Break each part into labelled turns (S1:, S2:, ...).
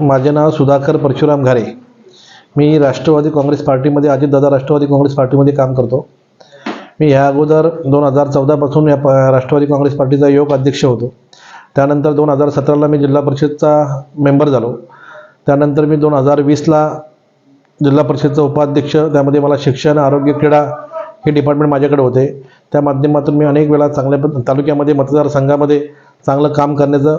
S1: माझे नाव सुधाकर परशुराम घारे. मी राष्ट्रवादी काँग्रेस पार्टीमध्ये अजितदादा राष्ट्रवादी काँग्रेस पार्टीमध्ये काम करतो. मी ह्या अगोदर दोन हजार चौदापासून या प राष्ट्रवादी काँग्रेस पार्टीचा योग अध्यक्ष होतो. त्यानंतर दोन हजार सतराला मी जिल्हा परिषदचा मेंबर झालो. त्यानंतर मी दोन हजार वीसला जिल्हा परिषदचा उपाध्यक्ष त्यामध्ये मला शिक्षण आरोग्य क्रीडा हे डिपार्टमेंट माझ्याकडे होते. त्या माध्यमातून मी अनेक वेळा चांगल्या तालुक्यामध्ये मतदारसंघामध्ये चांगलं काम करण्याचा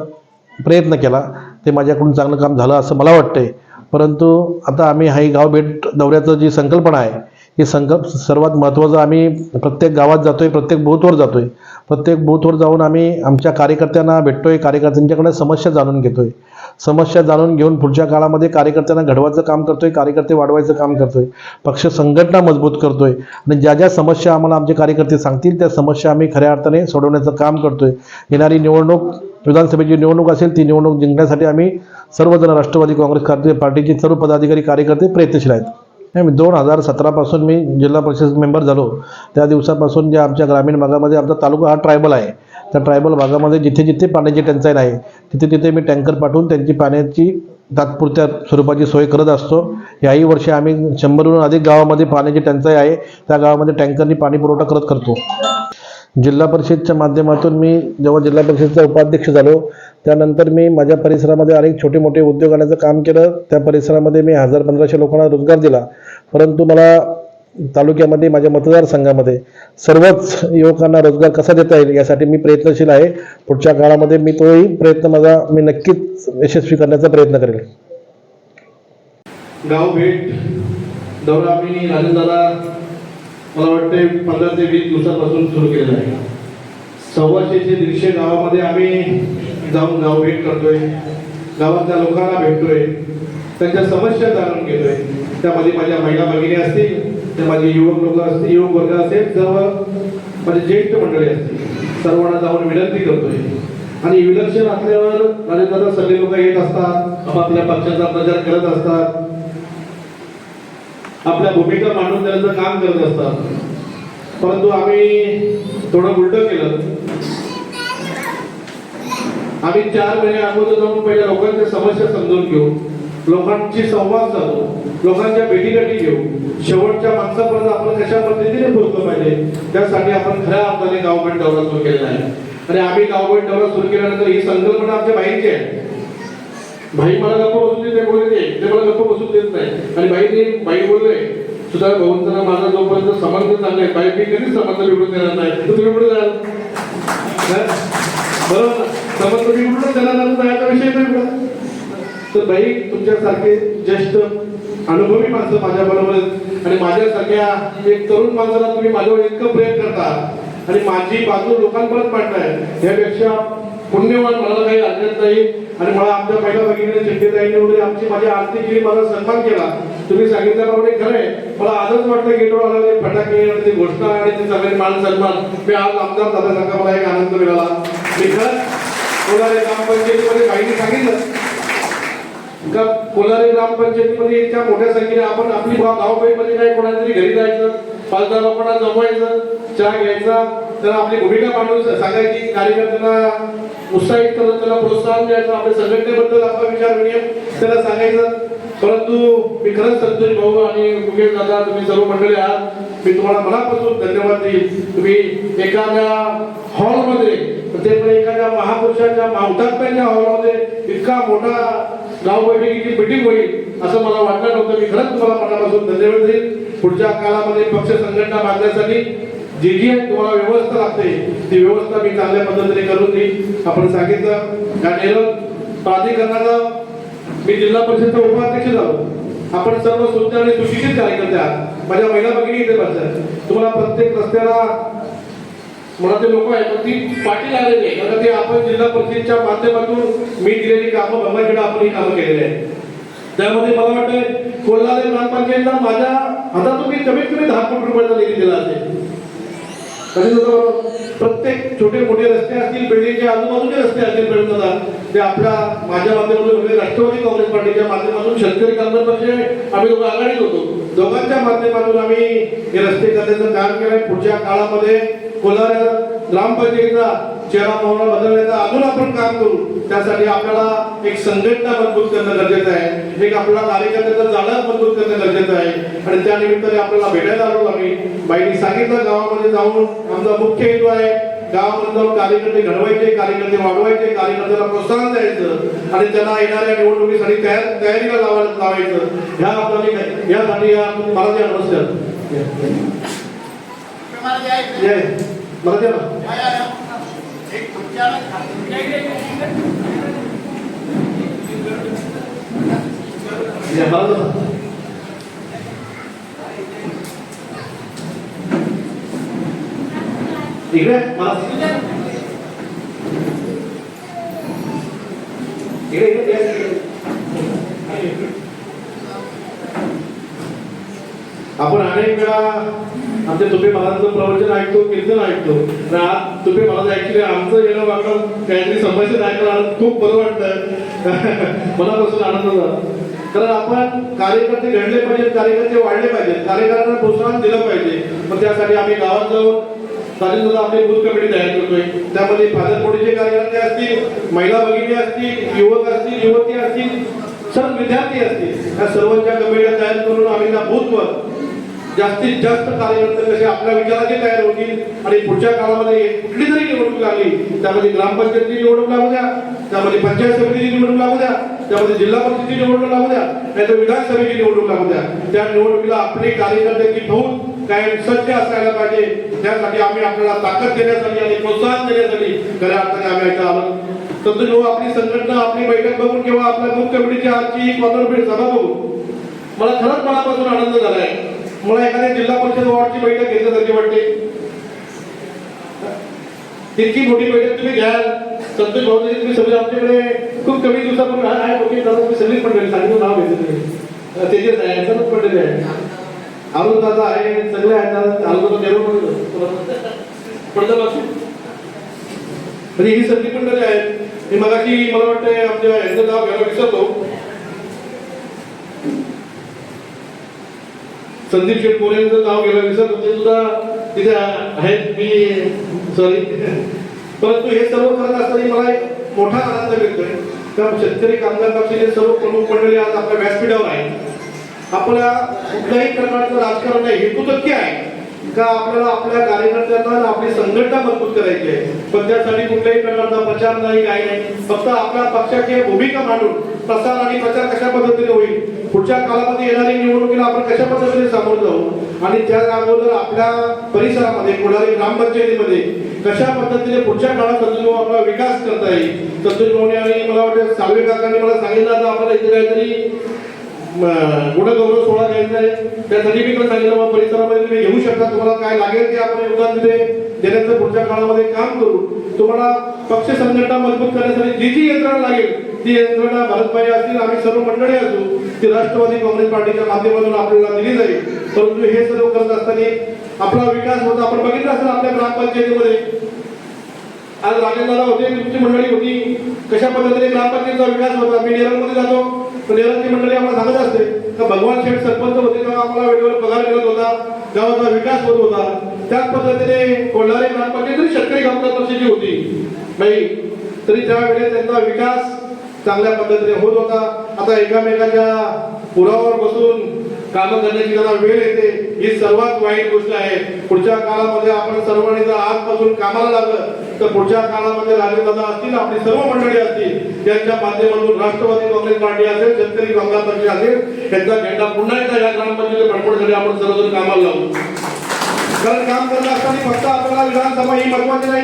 S1: प्रयत्न केला. ते माझ्याकडून चांगलं काम झालं असं मला वाटतंय. परंतु आता आम्ही हाही गाव भेट दौऱ्याचं जी संकल्पना आहे ही संकल्प सर्वात महत्त्वाचं आम्ही प्रत्येक गावात जातो आहे प्रत्येक बूथवर जातो आहे प्रत्येक बूथवर जाऊन आम्ही आमच्या कार्यकर्त्यांना भेटतो आहे कार्यकर्त्यांच्याकडे समस्या जाणून घेतो आहे समस्या जाणून घेऊन पुढच्या काळामध्ये कार्यकर्त्यांना घडवायचं काम करतोय कार्यकर्ते वाढवायचं काम करतोय. पक्ष संघटना मजबूत करतोय. आणि ज्या ज्या समस्या आम्हाला आमचे कार्यकर्ते सांगतील त्या समस्या आम्ही खऱ्या अर्थाने सोडवण्याचं काम करतोय. येणारी निवडणूक विधानसभेची निवडणूक असेल ती निवडणूक जिंकण्यासाठी आम्ही सर्वजण राष्ट्रवादी काँग्रेस पार्टीचे सर्व पदाधिकारी कार्यकर्ते प्रयत्नशील आहेत. नाही, मी दोन हजार सतरापासून मी जिल्हा परिषद मेंबर झालो. त्या दिवसापासून जे आमच्या ग्रामीण भागामध्ये आमचा तालुका हा ट्रायबल आहे. त्या ट्रायबल भागामध्ये जिथे जिथे पाण्याची टंचाई आहे तिथे तिथे मी टँकर पाठवून त्यांची पाण्याची तात्पुरत्या स्वरूपाची सोय करत असतो. याही वर्षी आम्ही शंभरहून अधिक गावामध्ये पाण्याची टंचाई आहे. त्या गावामध्ये टँकरनी पाणी पुरवठा करत करतो. जिल्हा परिषदच्या माध्यमातून मी जेव्हा जिल्हा परिषदचा उपाध्यक्ष झालो त्यानंतर मी माझ्या परिसरामध्ये अनेक छोटे मोठे उद्योग आणण्याचं काम केलं. त्या परिसरामध्ये मी हजार पंधराशे लोकांना रोजगार दिला. परंतु मला तालुक्यामध्ये माझ्या मतदारसंघामध्ये सर्वच युवकांना रोजगार कसा देता येईल यासाठी मी प्रयत्नशील आहे. पुढच्या काळामध्ये मी तोही प्रयत्न माझा मी नक्कीच यशस्वी करण्याचा प्रयत्न करेल.
S2: गाव भेट दौरा मी मला वाटते पंधरा ते वीस दिवसापासून सुरू केलेलं आहे. सव्वाशेचे दीडशे गावामध्ये आम्ही जाऊन गाव भेट करतोय. गावातल्या लोकांना भेटतोय. त्यांच्या समस्या जाणून घेतोय. त्यामध्ये माझ्या महिला भगिनी असतील त्या माझे युवक लोक असतील युवक वर्ग असेल सर्व माझे ज्येष्ठ मंडळी असतील सर्वांना जाऊन विनंती करतोय. आणि विलक्षण असल्यावर राजेंद्र सगळे लोक येत असतात आपापल्या पक्षाचा प्रचार करत असतात. आपल्या भूमिका मांडून त्यांचं काम करत असतात. परंतु आम्ही थोडं उलट केलं. आम्ही चार महिने अगोदर जाऊन पहिल्या लोकांच्या समस्या समजून घेऊ लोकांची संवाद साधू लोकांच्या भेटीगाठी घेऊ. शेवटच्या माणसापर्यंत आपण कशा पद्धतीने पोहोचलो पाहिजे त्यासाठी आपण खऱ्या अर्थाने गावभेट दौरा सुरू केलेला आहे. आणि आम्ही गावभेट दौरा सुरू केल्यानंतर ही संकल्पना आमच्या बाईची आहे. भाई मला गप्प बसून देत नाही बोलले ते मला गप्प बसून देत नाही. आणि बाईने बाई बोलले सुद्धा भाऊंचा माझा जोपर्यंत संबंध चांगलं आहे बाई मी कधीच संबंध बिघडून देणार नाही. तू तुम्ही कुठे जाणार बरोबर संबंध बिघडून देणार नाही तर विषय नाही तर बाई तुमच्यासारखे ज्येष्ठ अनुभवी माणसं माझ्या बरोबर आणि माझ्यासारख्या एक तरुण माणसाला तुम्ही माझ्यावर इतकं प्रेम करता. आणि माझी बाजू लोकांपर्यंत मांडताय. यापेक्षा पुण्यवान मला काही अज्ञात नाही आणि मला आमच्या पहिल्या भगिनीने चिंतेताईने वगैरे आमची माझी आरती केली माझा सन्मान केला. तुम्ही सांगितल्याप्रमाणे खरं आहे. मला आजच वाटतं गेटवर आला फटाके आणि ती घोषणा आणि ते सगळे मान सन्मान. मी आज आमदार दादासारखा मला एक आनंद मिळाला. मी खरंच कोलारे ग्रामपंचायतीमध्ये बाईने सांगितलं. का कोलारे ग्रामपंचायतीमध्ये इतक्या मोठ्या संख्येने आपण आपली गावपेठमध्ये काय कोणातरी घरी जायचं पाच दहा लोकांना जमवायचं चहा घ्यायचा तर आपली भूमिका मांडून सांगायची कार्यकर्त्यांना उत्साहित करून त्याला प्रोत्साहन द्यायचं. आपल्या संघटनेबद्दल आपला विचार विनिमय त्याला सांगायचं. परंतु मी खरंच संतोष भाऊ आणि मुकेश दादा तुम्ही सर्व मंडळी आहात. मी तुम्हाला मनापासून धन्यवाद देईल तुम्ही एखाद्या हॉलमध्ये ते पण एखाद्या महापुरुषाच्या मावटात्म्याच्या हॉलमध्ये इतका मोठा गाव बैठकीची मिटिंग होईल असं मला वाटलं नव्हतं. मी खरंच तुम्हाला मनापासून धन्यवाद देईन. पुढच्या काळामध्ये पक्ष संघटना बांधण्यासाठी जी जी तुम्हाला व्यवस्था लागते ती व्यवस्था मी चांगल्या पद्धतीने करून देईल आपण सांगितलं या नेरळ प्राधिकरणाचा मी जिल्हा परिषदचा उपाध्यक्ष झालो. आपण सर्व सुज्ञ आणि सुशिक्षित कार्यकर्ते आहात. माझ्या महिला भगिनी इथे बसतात तुम्हाला प्रत्येक रस्त्याला मनातले लोक आहेत पण ती पाठी लागलेली आहे. कारण ते आपण जिल्हा परिषदच्या माध्यमातून मी दिलेली कामं भगवानकडे आपण ही कामं केलेली आहेत. त्यामध्ये मला वाटतं कोल्हापूर ग्रामपंचायतला माझ्या हातातून मी कमीत कमी दहा कोटी रुपयाचा निधी दिला असेल. कधी प्रत्येक छोटे मोठे रस्ते असतील बिल्डिंगचे आजूबाजूचे रस्ते असतील प्रवीणदादा ते आपल्या माझ्या माध्यमातून म्हणजे राष्ट्रवादी काँग्रेस पार्टीच्या माध्यमातून शेतकरी कामगार पक्ष आम्ही दोघं आघाडीत होतो. दोघांच्या माध्यमातून आम्ही हे रस्ते करण्याचं काम केलं पुढच्या काळामध्ये कोलार ग्रामपंचायतीचा चेहरा मोहरा बदलण्याचा अजून आपण काम करू. त्यासाठी आपल्याला एक संघटना मजबूत करणं गरजेचं आहे. एक आपल्याला कार्यकर्त्याचं जाळं मजबूत करणं गरजेचं आहे. आणि त्या निमित्ताने आपल्याला भेटायला आलो आम्ही. बाईंनी सांगितलं गावामध्ये जाऊन आमचा मुख्य हेतू आहे गावामध्ये जाऊन कार्यकर्ते घडवायचे कार्यकर्ते वाढवायचे कार्यकर्त्याला प्रोत्साहन द्यायचं आणि त्यांना येणाऱ्या निवडणुकीसाठी तयार तयारीला लावायला लावायचं. ह्या आपल्याला यासाठी या मला द्या नमस्कार. मला द्या ना या, मला द्या ना. इकडे मला इकडे इकडे या, इकडे. आपण अनेक वेळा आमच्या तुपे महाराजांचं प्रवचन ऐकतो कीर्तन ऐकतो. आणि आज तुपे महाराज ऍक्च्युली आमचं येणं वाटलं काहीतरी संभाषण ऐकायला खूप बरं वाटतं. मनापासून आनंद झाला. कारण आपण कार्यकर्ते घडले पाहिजेत कार्यकर्ते वाढले पाहिजेत. कार्यकर्त्यांना प्रोत्साहन दिलं पाहिजे. मग त्यासाठी आम्ही गावात जाऊन साधारण आपली बूथ कमिटी तयार करतोय. त्यामध्ये फादरपोडीचे कार्यकर्ते असतील महिला भगिनी असतील युवक असतील युवती असतील सर्व विद्यार्थी असतील. या सर्वांच्या कमिट्या तयार करून आम्ही त्या बूथवर जास्तीत जास्त कार्यकर्ते कसे आपल्या विचाराचे तयार होतील आणि पुढच्या काळामध्ये कुठली तरी निवडणूक लागली त्यामध्ये ग्रामपंचायतीची निवडणूक लागू द्या त्यामध्ये पंचायत समितीची निवडणूक लागू द्या त्यामध्ये जिल्हा परिषदेची निवडणूक लागू द्या नाहीतर विधानसभेची निवडणूक लागू द्या. त्या निवडणुकीला आपली कार्यकर्त्यांची फौज कायम सज्ज असायला पाहिजे. त्यासाठी आम्ही आपल्याला ताकद देण्यासाठी आणि प्रोत्साहन देण्यासाठी खऱ्या अर्थाने आम्ही इथं आलो. तर जेव्हा हो, आपली संघटना आपली बैठक बघून किंवा आपल्या मुख्य कमिटीची आजची कॉर्नर सभा बघून. मला खरंच मनापासून आनंद झालाय. मला एखाद्या जिल्हा परिषद वॉर्डची बैठक घेतल्यासारखी वाटते इतकी मोठी बैठक तुम्ही घ्याल. संतोष भाऊजी तुम्ही सगळे आमच्याकडे खूप कमी दिवसापूर्वी हा आहे मोठी दादा तुम्ही सगळीच मंडळी सांगितलं नाव घेतलं तुम्ही. तेजस आहे यांचं मंडळी आहे. अरुण दादा आहे सगळे आहेत. दादा अरुण दादा देव पडतं बाजू म्हणजे ही सगळी मंडळी आहेत. ही मगाशी मला वाटतं आमच्या यांचं नाव घ्यायला विसरतो संदीप शेठ यांचं नाव गेलं विसर होते. सुद्धा तिथे आहेत. मी सॉरी परंतु हे सर्व करत असताना मला एक मोठा आनंद मिळतोय. कारण शेतकरी कामगार पक्षाचे सर्व प्रमुख मंडळी आज आपल्या व्यासपीठावर आहे आपल्या कुठल्याही प्रकारचं राजकारण नाही हेतू नक्की आहे. का आपल्याला आपल्या कार्यकर्त्यांना आपली संघटना मजबूत करायची आहे? पण त्यासाठी कुठल्याही प्रकारचा प्रचार नाही काही नाही. फक्त आपल्या पक्षाची भूमिका मांडून प्रसार आणि प्रचार कशा पद्धतीने होईल पुढच्या काळामध्ये येणारी निवडणुकीला आपण कशा पद्धतीने सामोरं जाऊ? आणि त्या अगोदर आपल्या परिसरामध्ये कोणारी ग्रामपंचायतीमध्ये कशा पद्धतीने पुढच्या काळात संतोष आपला विकास करता येईल? संतोष भाऊने आणि मला वाटतं साळवे काकांनी मला सांगितलं आता आपल्याला इथे काहीतरी गुणगौरव सोहळा घ्यायचा आहे. त्यासाठी मी सांगितलं मग परिसरामध्ये तुम्ही घेऊ शकता. तुम्हाला काय लागेल ते आपण योगदान तिथे देण्याचं पुढच्या काळामध्ये काम करू. तुम्हाला पक्ष संघटना मजबूत करण्यासाठी जी जी यंत्रणा लागेल ती यंत्रणा भारतभाई असतील आम्ही सर्व मंडळी असू ती राष्ट्रवादी काँग्रेस पार्टीच्या माध्यमातून आपल्याला दिली जाईल. परंतु हे सर्व करत असताना आपला विकास होता. आपण बघितलं असेल आपल्या ग्रामपंचायतीमध्ये. आज राजेंद्रला होते तुमची मंडळी होती. कशा पद्धतीने ग्रामपंचायतीचा विकास होता? मी नेरळमध्ये जातो. तर नेरळची मंडळी आम्हाला सांगत असते का भगवान शेठ सरपंच होते तेव्हा आम्हाला वेळेवर पगार मिळत होता. गावाचा विकास होत होता. त्याच पद्धतीने कोल्हारी ग्रामपंचायत तरी शेतकरी कामगार पक्षाची होती. नाही तरी त्यावेळेस त्यांचा विकास चांगल्या पद्धतीने होत होता. आता एकामेकाच्या पुरावर बसून कामं करण्याची जरा वेळ येते. ही सर्वात वाईट गोष्ट आहे. पुढच्या काळामध्ये आपण सर्वांनी जर आजपासून कामाला लागलं तर पुढच्या काळामध्ये राजेदादा असतील आपली सर्व मंडळी असतील त्यांच्या माध्यमातून राष्ट्रवादी काँग्रेस पार्टी असेल शेतकरी काँग्रेस पक्ष असेल त्यांचा झेंडा पुन्हा एकदा या ग्रामपंचायत भडपडसाठी आपण सर्वजण कामाला लावू. कारण काम करत असताना फक्त आपल्याला विधानसभा ही महत्वाची नाही.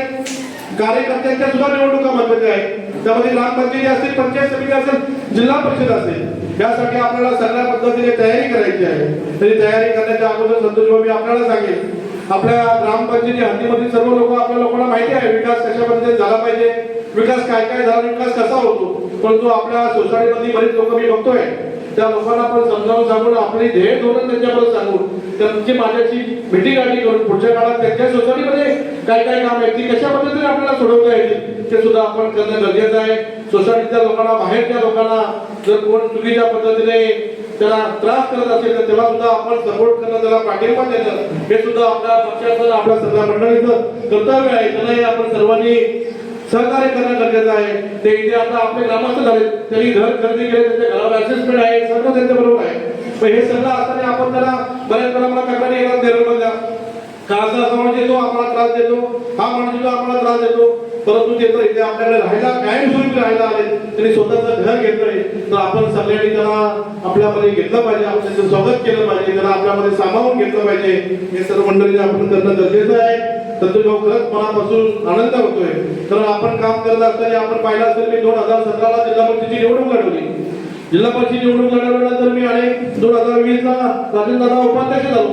S2: कार्यकर्त्यांच्या सुद्धा निवडणुका महत्त्वाच्या आहेत. त्यामध्ये ग्रामपंचायती असतील पंचायत समिती असेल जिल्हा परिषद असेल. यासाठी आपल्याला सगळ्या पद्धतीने तयारी करायची आहे. तरी तयारी करण्याच्या अगोदर संतोष बाबी आपल्याला सांगेल आपल्या ग्रामपंचायती हद्दीमधील सर्व लोक आपल्या लोकांना माहिती आहे विकास कशा पद्धतीने झाला पाहिजे? विकास काय काय झाला विकास कसा होतो? परंतु आपल्या सोसायटीमध्ये बरीच लोक मी बघतोय. त्या लोकांना आपण समजावून सांगून आपली ध्येय धोरण त्यांच्याबरोबर सांगून त्यांची माझ्याशी भेटीगाठी करून पुढच्या काळात त्यांच्या सोसायटीमध्ये काय काय काम आहेत ती कशा पद्धतीने आपल्याला सोडवता येतील ते सुद्धा आपण करणं गरजेचं आहे. सोसायटीच्या लोकांना बाहेरच्या लोकांना जर कोण चुकीच्या पद्धतीने त्याला त्रास करत असेल तर त्याला सुद्धा आपण सपोर्ट करणं त्याला पाठिंबा देणं हे सुद्धा आपल्या पक्षाचं आपल्या सगळ्या मंडळीचं कर्तव्य आहे. त्यालाही आपण सर्वांनी सहकार्य करणं गरजेचं आहे. ते इथे आता आपले ग्रामस्थ झाले. त्यांनी घर खरेदी केले त्यांच्या घरावर असेसमेंट आहे सर्व त्यांच्या बरोबर आहे. पण हे सगळं असताना आपण त्याला बऱ्याच वेळा मला तक्रारी येतात नेरळमधल्या का असा येतो आम्हाला त्रास देतो. हा माणूस येतो आम्हाला त्रास देतो. परंतु ते तर इथे आपल्याकडे राहायला कायमस्वरूपी राहायला आले. त्यांनी स्वतःचं घर घेतलंय. तर आपण सगळ्यांनी त्यांना आपल्यामध्ये घेतलं पाहिजे. आपण स्वागत केलं पाहिजे. त्यांना आपल्यामध्ये सामावून घेतलं पाहिजे. हे सर्व मंडळीने आपण करणं गरजेचं आहे. तर तो खरंच मनापासून आनंद होतोय तर आपण काम करत असताना आपण पाहिलं असेल मी दोन हजार सतराला जिल्हा परिषदेची निवडणूक लढवली. जिल्हा परिषद निवडणूक लढवल्यानंतर मी अनेक दोन हजार वीस ला राजेंद्र उपाध्यक्ष झालो.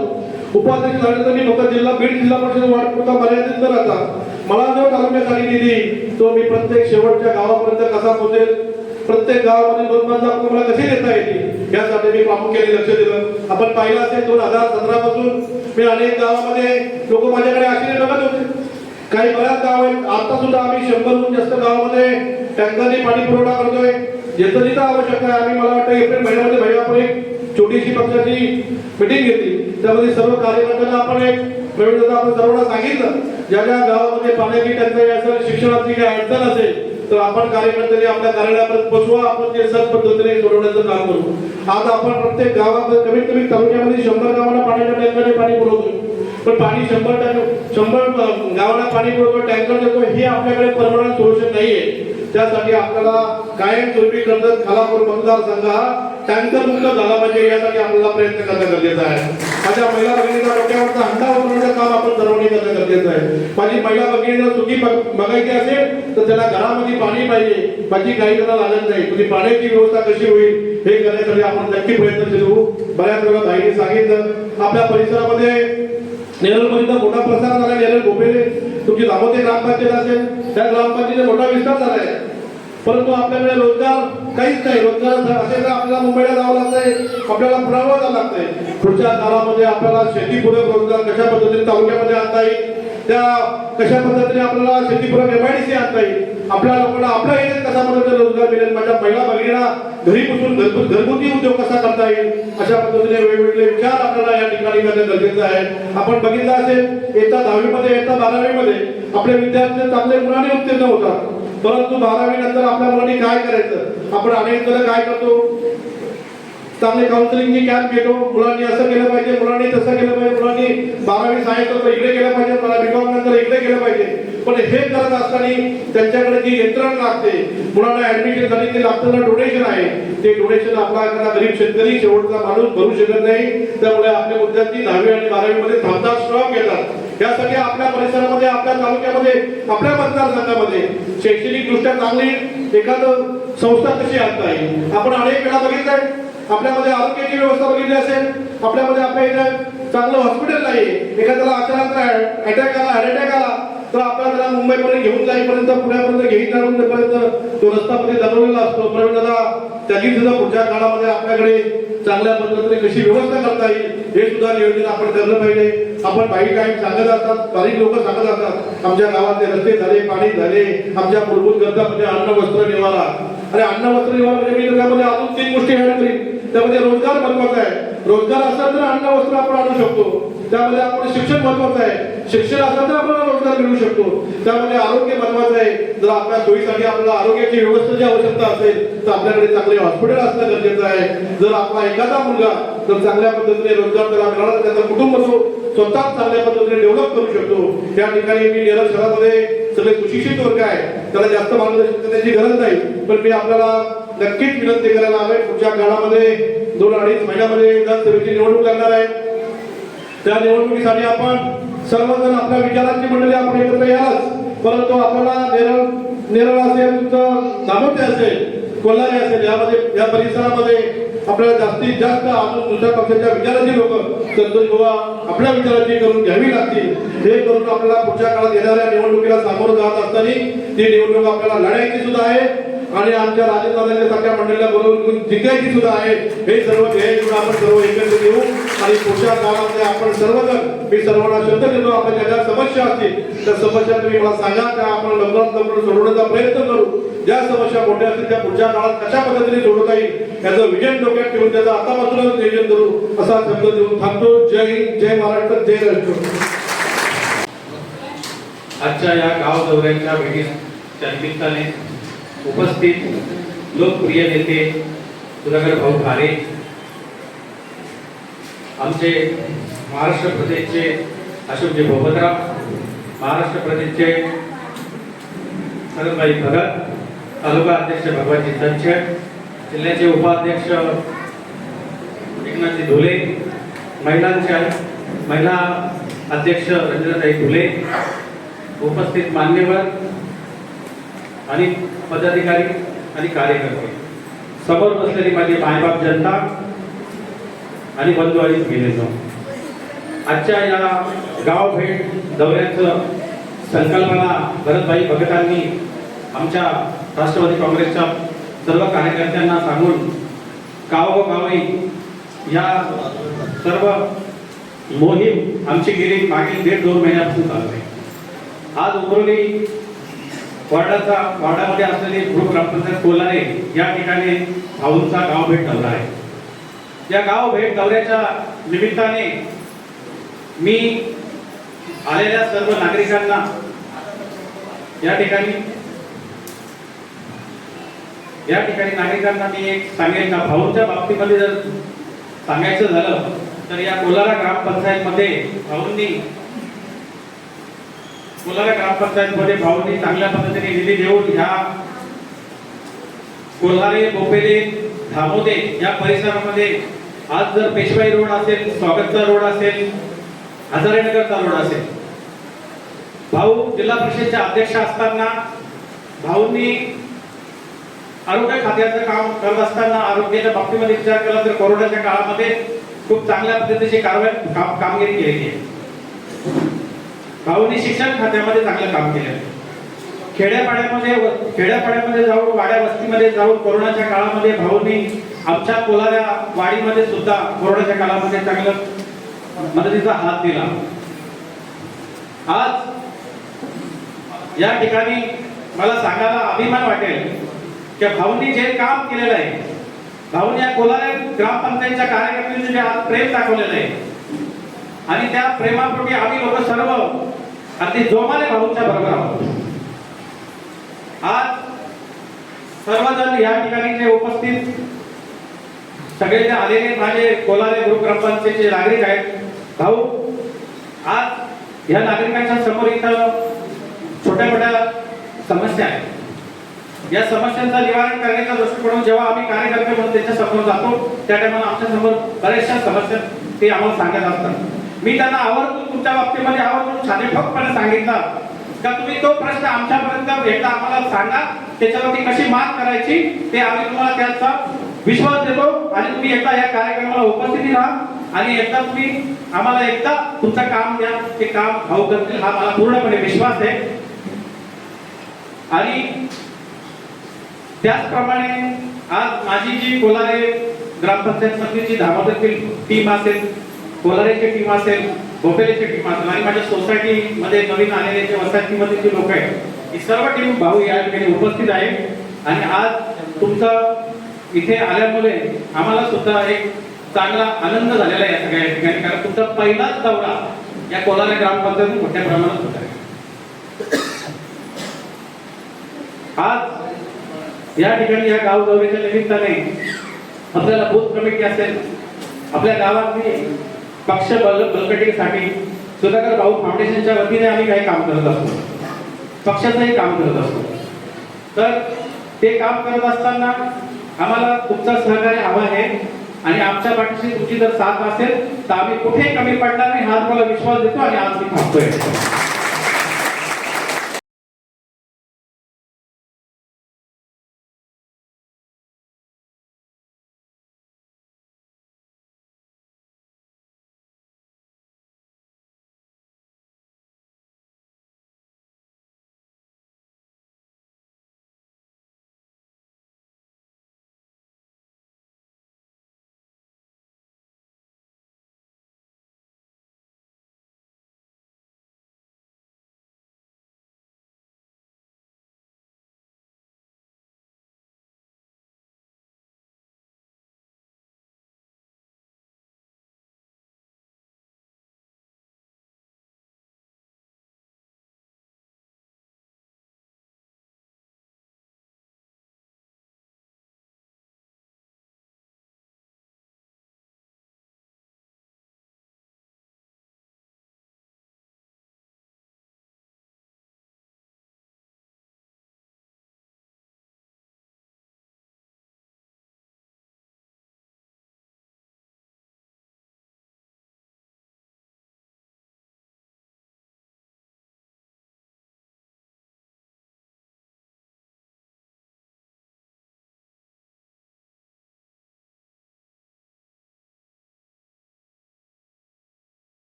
S2: उपाध्यक्ष झाल्यानंतर मी फक्त जिल्हा बीड जिल्हा परिषद वार्ड पुरता मर्यादित न राहता मला जो तालुक्यासाठी निधी तो मी प्रत्येक शेवटच्या गावापर्यंत कसा पोहोचेल? प्रत्येक गावामध्ये दोन पाच मला कसे देता येतील? यासाठी मी प्रामुख्याने लक्ष दिलं. आपण पाहिलं असेल दोन हजार सतरा पासून मी अनेक गावामध्ये लोक माझ्याकडे आशेने बघत होते. काही बऱ्याच गाव आहेत. आता सुद्धा आम्ही शंभरहून जास्त गावामध्ये टँकरने पाणी पुरवठा करतोय. जिथं जिथं आवश्यक आहे आम्ही मला वाटतं एप्रिल महिन्यामध्ये भैया आपण एक छोटीशी पक्षाची मिटिंग घेतली. त्यामध्ये सर्व कार्यकर्त्यांना आपण एक प्रवीण आपण सर्वांना सांगितलं ज्या ज्या गावामध्ये पाण्याची टंचाई असेल शिक्षणाची काही अडचण असेल तर आपण कार्यकर्त्यांनी आपल्या कार्यालयापर्यंत पोचवा आपण ते सत पद्धतीने सोडवण्याचं काम करू. आज आपण प्रत्येक गावात कमीत कमी तालुक्यामध्ये शंभर गावांना पाण्याच्या टँकरने पाणी पुरवतो? पण पाणी शंभर टँक शंभर गावाला पाणी पुरवतो टँकर देतो हे आपल्याकडे परमनंट सोल्युशन नाहीये. त्यासाठी आपल्याला कायमस्वरूपी कर्जत खालापूर मतदारसंघ हा. टँकर मुक्त झाला पाहिजे यासाठी आपल्याला प्रयत्न करणं गरजेचं आहे. माझ्या महिला भगिनीचा डोक्यावरचा हंडा उतरवण्याचं काम आपण सर्वांनी करणं गरजेचं आहे. माझी महिला भगिनीला चुकी सुखी बघायची असेल तर त्याला घरामध्ये पाणी पाहिजे. बाकी काही त्याला लागत नाही. तुझी पाण्याची व्यवस्था कशी होईल हे करण्यासाठी आपण नक्की प्रयत्नशील होऊ बऱ्याच वेळा भाईने सांगितलं आपल्या परिसरामध्ये नेरळमध्ये तर मोठा प्रसार झाला. नेरळ गोपेले तुमची दामोदे ग्रामपंचायत असेल त्या ग्रामपंचायतीचा मोठा विस्तार झालाय परंतु आपल्याकडे रोजगार काहीच नाही. रोजगार असेल तर आपल्याला मुंबईला जावं लागतंय. आपल्याला पुण्यावर जावं लागतंय. पुढच्या काळामध्ये आपल्याला शेतीपूरक रोजगार कशा पद्धतीने तालुक्यामध्ये आणता येईल? त्या कशा पद्धतीने आपल्याला शेतीपूरक एमआयडीसी आणता येईल? आपल्या लोकांना आपल्या येण्यात कशा पद्धतीने रोजगार मिळेल? माझ्या महिला भगिनीला घरी बसून घरगुती घरगुती उद्योग कसा करता येईल? अशा पद्धतीने वेगवेगळे विचार आपल्याला या ठिकाणी करणे गरजेचं आहे. आपण बघितलं असेल येता दहावीमध्ये येता बारावीमध्ये आपले विद्यार्थी चांगले गुणाने उत्तीर्ण होतात. परंतु बारावी नंतर आपल्या मुलांनी काय करायचं? आपण अनेक जण काय करतो? चांगले काउन्सिलिंगची कॅम्प घेतो. मुलांनी असं केलं पाहिजे मुलांनी तसं केलं पाहिजे मुलांनी बारावी सायन्स नंतर इकडे केलं पाहिजे मला बीकॉम नंतर इकडे केलं पाहिजे. पण हे करत असताना त्यांच्याकडे जी यंत्रणा लागते मुलांना ऍडमिशन झाली ते लागतं डोनेशन आहे. ते डोनेशन आपला एखादा गरीब शेतकरी शेवटचा माणूस भरू शकत नाही. त्यामुळे आपल्या विद्यार्थी दहावी आणि बारावी मध्ये थांबतात स्ट्रॉंग घेतात यासाठी आपल्या परिसरामध्ये तालुक्यामध्ये आपल्या मतदारसंघामध्ये शैक्षणिकदृष्ट्या चांगली एखादं संस्था कशी आणता येईल? आपण अनेक वेळा बघितलंय आपल्यामध्ये आरोग्याची व्यवस्था बघितली असेल आपल्यामध्ये आपल्या इथे चांगलं हॉस्पिटल नाही एखाद्याला अचानक अटॅक आला हार्ट अटॅक आला तर आपल्याला त्याला मुंबईपर्यंत घेऊन जाईपर्यंत पुण्यापर्यंत घेऊन जाईपर्यंत तो रस्ता मध्ये दबवलेला असतो. पण दादा त्याची सुद्धा पुढच्या काळामध्ये आपल्याकडे चांगल्या पद्धतीने कशी व्यवस्था करता येईल हे सुद्धा नियोजन आपण करणं पाहिजे. आपण काही टाईम सांगत असतात बारीक लोक सांगत असतात आमच्या गावातले रस्ते झाले पाणी झाले आमच्या मूलभूत गरजा म्हणजे अन्न वस्त्र निवारा. आणि अन्न वस्त्र निवारा म्हणजे मी त्यामध्ये अजून तीन गोष्टी ऍड करीन. त्यामध्ये रोजगार महत्त्वाचा आहे. रोजगार असेल तर अन्न वस्त्र आपण आणू शकतो. त्यामध्ये आपण शिक्षण महत्वाचं आहे. शिक्षण असेल तर आपल्याला रोजगार मिळू शकतो. त्यामध्ये आरोग्य महत्वाचं आहे. जर आपल्या सोयीसाठी आपल्याला आरोग्याची व्यवस्थेची आवश्यकता असेल तर आपल्याकडे चांगले हॉस्पिटल असणं गरजेचं आहे. जर आपला एखादा मुलगा जर चांगल्या पद्धतीने रोजगार त्याला मिळाला त्याचा कुटुंब स्वतः चांगल्या पद्धतीने डेव्हलप करू शकतो. त्या ठिकाणी मी नेरळ शहरामध्ये सगळे सुशिक्षित वर्ग आहे. त्याला जास्त मार्गदर्शन करण्याची गरज नाही. पण मी आपल्याला नक्कीच विनंती करायला हवे. पुढच्या काळामध्ये दोन अडीच महिन्यामध्ये विधानसभेची निवडणूक लागणार आहे. त्या निवडणुकीसाठी आपण सर्वजण आपल्या विचारांची मंडळी आपण एकत्र याच परंतु आपल्याला नेरळ नेरळ असेल तुमचं दामोटे असेल कोल्हारी असेल यामध्ये या परिसरामध्ये आपल्याला जास्तीत जास्त आपण दुसऱ्या पक्षाच्या विचाराची लोक संतोष बाबा आपल्या विचाराची करून घ्यावी लागतील. हे करून आपल्याला पुढच्या काळात येणाऱ्या निवडणुकीला सामोरं जात असताना ती निवडणूक आपल्याला लढायची सुद्धा आहे. आणि आमच्या राजदादांच्या सगळ्या मंडळीला बोलवून जिंकायची सुद्धा आहे हे सर्व ध्येय घेऊन आपण सर्व एकत्र येऊ. आणि पुढच्या काळामध्ये आपण सर्वजण मी सर्वांना शब्द देतो आपल्या ज्या ज्या समस्या असतील त्या समस्या तुम्ही मला सांगा त्या आपण लवकरात लवकर सोडवण्याचा प्रयत्न करू. ज्या समस्या मोठ्या असतील त्या पुढच्या काळात कशा पद्धतीने सोडवता येईल याचं विजन डोक्यात ठेवून त्याचं आतापासूनच नियोजन करू असा शब्द देऊन थांबतो. जय हिंद जय महाराष्ट्र जय राष्ट्र.
S3: आजच्या या गाव दौऱ्याच्या भेटीच्या निमित्ताने उपस्थित लोकप्रिय नेते सुधाकर भाऊ खारे आमचे महाराष्ट्र प्रदेशचे अशोकजी भोपतराव महाराष्ट्र प्रदेशचे सरनभाई भगत तालुका अध्यक्ष भगवानजी तनछेड जिल्ह्याचे उपाध्यक्ष एकनाथजी धुले महिलांच्या महिला अध्यक्ष रंजनाताई धुले उपस्थित मान्यवर आणि पदाधिकारी आणि कार्यकर्ते. समोर बसलेली माझी मायबाप जनता आणि बंधू आणि भगिनींनो आजच्या या गाव भेट दौऱ्याचं संकल्पना भरतभाई भगतांनी आमच्या राष्ट्रवादी काँग्रेसच्या सर्व कार्यकर्त्यांना सांगून गावोगावी या सर्व मोहीम आमची गेली मागील दीड दोन महिन्यापासून चालू आहे. आज उमरोली वाडाचा वाडामध्ये असलेली गृह ग्रामपंचायत कोलारे या ठिकाणी भाऊंचा गाव भेट दौरा आहे. या गाव भेट दौऱ्याच्या निमित्ताने मी आलेल्या सर्व नागरिकांना या ठिकाणी या ठिकाणी नागरिकांना मी एक सांगेन का भाऊंच्या बाबतीमध्ये जर सांगायचं झालं तर या कोलारा ग्रामपंचायतमध्ये भाऊंनी कोलारा ग्रामपंचायतमध्ये भाऊंनी चांगल्या पद्धतीने निधी देऊन ह्या कोल्हारे बोपेले धामोदे या परिसरामध्ये आज जर पेशवाई रोड असेल स्वागतचा रोड असेल हजारेनगरचा रोड असेल भाऊ जिल्हा परिषदचे अध्यक्ष असताना भाऊंनी आरोग्य खात्याचं काम करत असताना आरोग्याच्या बाबतीमध्ये विचार केला तर कोरोनाच्या काळामध्ये खूप चांगल्या पद्धतीची कारवाई कामगिरी केलेली आहे. भाऊंनी शिक्षण खात्यामध्ये चांगलं काम केलं. खेड्यापाड्यामध्ये खेड्यापाड्यामध्ये जाऊन वाड्या वस्तीमध्ये जाऊन कोरोनाच्या काळामध्ये भाऊंनी आमच्या कोलाऱ्या वाडीमध्ये सुद्धा कोरोनाच्या काळामध्ये चांगलं मदतीचा हात दिला. आज या ठिकाणी मला सांगायला अभिमान वाटेल की भाऊंनी जे काम केलेलं आहे भाऊंनी या कोलाऱ्या ग्रामपंचायतच्या कार्यकर्त्यांनी जे आज प्रेम दाखवलेलं आहे आणि त्या प्रेमापोटी आम्ही लोक सर्व अगदी जोमाने भाऊंच्या बरोबर आहोत. आज सर्वजण या ठिकाणी जे उपस्थित सगळे जे आलेले माझे कोलारे ग्रुप जे नागरिक आहेत भाऊ आज या नागरिकांच्या समोर इथं छोट्या मोठ्या समस्या आहेत. या समस्यांचं निवारण करण्याच्या दृष्टिकोनातून जेव्हा आम्ही कार्यकर्ते म्हणून त्याच्यासमोर जातो त्या टायमाला आमच्यासमोर बऱ्याचशा समस्या ते आम्हाला सांगत असतात. मी त्यांना आवर्जून तुमच्या बाबतीमध्ये आवर्जून छानेठोकपणे सांगितलं. का तुम्ही तो प्रश्न आमच्यापर्यंत एकदा आम्हाला सांगा त्याच्यावरती कशी मात करायची ते आम्ही तुम्हाला त्याचा विश्वास देतो आणि तुम्ही एकदा या कार्यक्रमाला उपस्थिती राहा आणि एकदा तुम्ही आम्हाला एकदा तुमचं काम द्या ते काम भाऊ करतील हा मला पूर्णपणे विश्वास आहे. आणि त्याचप्रमाणे आज माझी जी कोलारे ग्रामपंचायत समितीची धामातील टीम असेल कोलारेची टीम असेल भोपेलेची टीम असेल आणि माझ्या सोसायटीमध्ये नवीन आलेले जे वसाहतीमध्ये जे लोक आहेत ही सर्व टीम भाऊ या ठिकाणी उपस्थित आहे आणि आज तुमचा इथे आल्यामुळे आम्हाला सुद्धा एक चांगला आनंद झालेला आहे या सगळ्या ठिकाणी. कारण तुमचा पहिलाच दौरा या कोलारे ग्रामपंचायत मोठ्या प्रमाणात होत आहे. आज या ठिकाणी या गाव दौऱ्याच्या निमित्ताने आपल्याला बूथ कमिटी असेल आपल्या गावातली पक्ष बल बलकटीसाठी सुधाकर भाऊ फाउंडेशनच्या वतीने आम्ही काही काम करत असतो. पक्षाचंही काम करत असतो. तर ते काम करत असताना आम्हाला तुमचा सहकार्य हवा आहे आणि आमच्या पाठीशी तुमची जर साथ असेल तर आम्ही कुठेही कमी पडणार नाही हा तुम्हाला विश्वास देतो आणि आज मी थांबतोय.